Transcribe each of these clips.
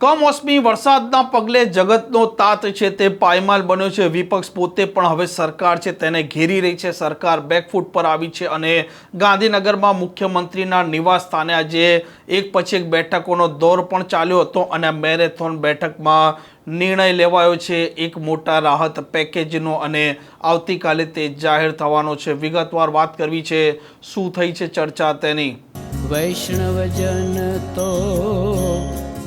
કમોસમી વરસાદના પગલે જગતનો તાત છે તે પાયમાલ બન્યો છે. વિપક્ષ પોતે પણ હવે સરકાર છે તેને ઘેરી રહી છે. સરકાર બેકફૂટ પર આવી છે અને ગાંધીનગરમાં મુખ્યમંત્રીના નિવાસ સ્થાને આજે એક પછી એક બેઠકોનો દોર પણ ચાલ્યો હતો અને મેરેથોન બેઠકમાં નિર્ણય લેવાયો છે. એક મોટા રાહત પેકેજનો અને આવતીકાલે તે જાહેર થવાનો છે. વિગતવાર વાત કરવી છે. શું થઈ છે ચર્ચા તેની? વૈષ્ણવજન તો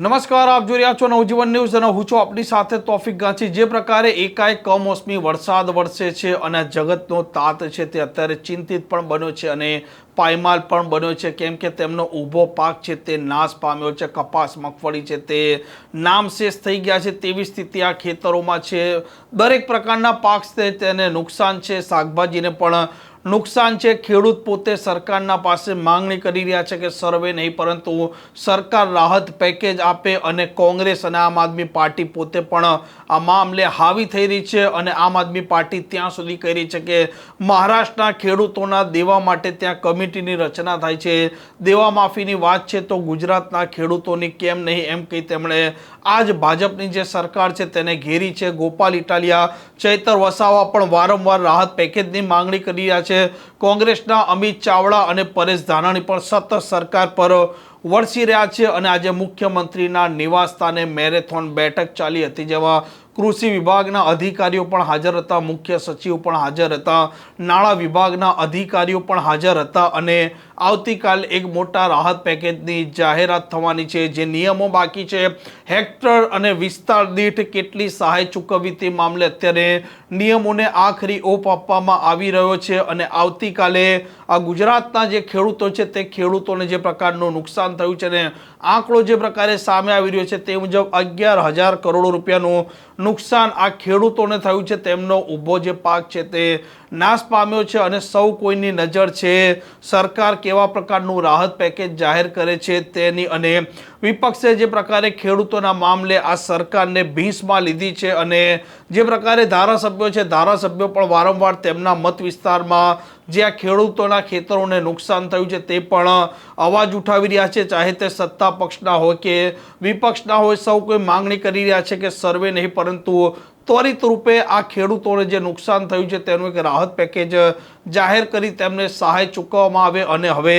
નમસ્કાર, આપ જોઈ રહ્યા છો નવજીવન ન્યૂઝ અને હું છું આપની સાથે તોફિક ગાંચી. જે પ્રકારે એકાએક કમોસમી વરસાદ વરસે છે અને જગતનો તાત છે તે અત્યારે ચિંતિત પણ બન્યો છે અને પાયમાલ પણ બન્યો છે. કેમ કે તેમનો ઊભો પાક છે તે નાશ પામ્યો છે. કપાસ, મગફળી છે તે નામશેષ થઈ ગયા છે. તેવી સ્થિતિ આ ખેતરોમાં છે. દરેક પ્રકારના પાક છે તેને નુકસાન છે. શાકભાજીને પણ નુકસાન છે. ખેડૂત પોતે સરકારના પાસે માંગણી કરી રહ્યા છે કે સર્વે નહીં, પરંતુ સરકાર રાહત પેકેજ આપે અને કોંગ્રેસ અને આમ આદમી પાર્ટી પોતે પણ આ મામલે હાવી થઈ રહી છે અને આમ આદમી પાર્ટી ત્યાં સુધી કહી રહી છે કે મહારાષ્ટ્રના ખેડૂતોના દેવા માટે ત્યાં કમિટીની રચના થાય છે. દેવા માફીની વાત છે તો ગુજરાતના ખેડૂતોની કેમ નહીં એમ કહી તેમણે આજ ભાજપની જે સરકાર છે તેને ઘેરી છે. ગોપાલ ઇટાલિયા, ચૈતર વસાવા પણ વારંવાર રાહત પેકેજની માંગણી કરી રહ્યા છે. કોંગ્રેસના અમિત ચાવડા અને પરેશ ધાનાણી પણ સતત સરકાર પર વરસી રહ્યા છે અને આજે મુખ્યમંત્રીના નિવાસસ્થાને મેરેથોન બેઠક ચાલી હતી, જેમાં કૃષિ વિભાગના અધિકારીઓ પણ હાજર હતા, મુખ્ય સચિવ પણ હાજર હતા, નાણાં વિભાગના અધિકારીઓ પણ હાજર હતા અને આવતીકાલ એક મોટા રાહત પેકેજની જાહેરાત થવાની છે. જે નિયમો બાકી છે. હેક્ટર અને વિસ્તાર દીઠ કેટલી સહાય ચૂકવવી તે મામલે અત્યારે નિયમોને આખરી ઓપ આપવામાં આવી રહ્યો છે અને આવતીકાલે આ ગુજરાતના જે ખેડૂતો છે તે ખેડૂતોને જે પ્રકારનું નુકસાન થયું છે ને આંકડો જે પ્રકારે સામે આવી રહ્યો છે તે મુજબ અગિયાર હજાર કરોડ રૂપિયાનું નુકસાન આ ખેડૂતોને થયું છે. તેમનો ઊભો જે પાક છે તે નાશ પામ્યો છે અને સૌ કોઈની નજર છે સરકાર કેવા પ્રકારનું રાહત પેકેજ જાહેર કરે છે તેની અને વિપક્ષે જે પ્રકારે ખેડૂતોના મામલે આ સરકારને ભીંસમાં લીધી છે અને જે પ્રકારે ધારાસભ્યો છે, ધારાસભ્યો પણ વારંવાર તેમના મત વિસ્તારમાં જે આ ખેડૂતોના ખેતરોને નુકસાન થયું છે તે પણ અવાજ ઉઠાવી રહ્યા છે. ચાહે તે સત્તા પક્ષના હોય કે વિપક્ષના હોય, સૌ કોઈ માંગણી કરી રહ્યા છે કે સર્વે નહીં, પરંતુ ત્વરિત રૂપે આ ખેડૂતોને જે નુકસાન થયું છે, તેનું એક રાહત પેકેજ જાહેર કરી તેમને સહાય ચૂકવવામાં આવે અને હવે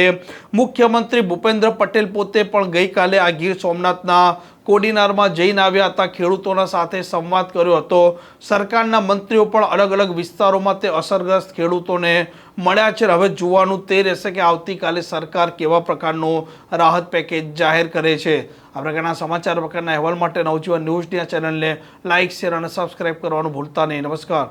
મુખ્યમંત્રી ભૂપેન્દ્ર પટેલ પોતે પણ ગઈકાલે આ ગીર સોમનાથના કોડીનારમાં જઈને આવ્યા હતા. ખેડૂતોના સાથે સંવાદ કર્યો હતો. સરકારના મંત્રીઓ પણ અલગ અલગ વિસ્તારોમાં તે અસરગ્રસ્ત ખેડૂતોને મળ્યા છે. હવે જોવાનું તે રહેશે કે આવતીકાલે સરકાર કેવા પ્રકારનું રાહત પેકેજ જાહેર કરે છે. આ પ્રકારના સમાચાર પ્રકારના અહેવાલ માટે નવજીવન ન્યૂઝની ચેનલને લાઇક, શેર અને સબસ્ક્રાઇબ કરવાનું ભૂલતા નહીં. નમસ્કાર.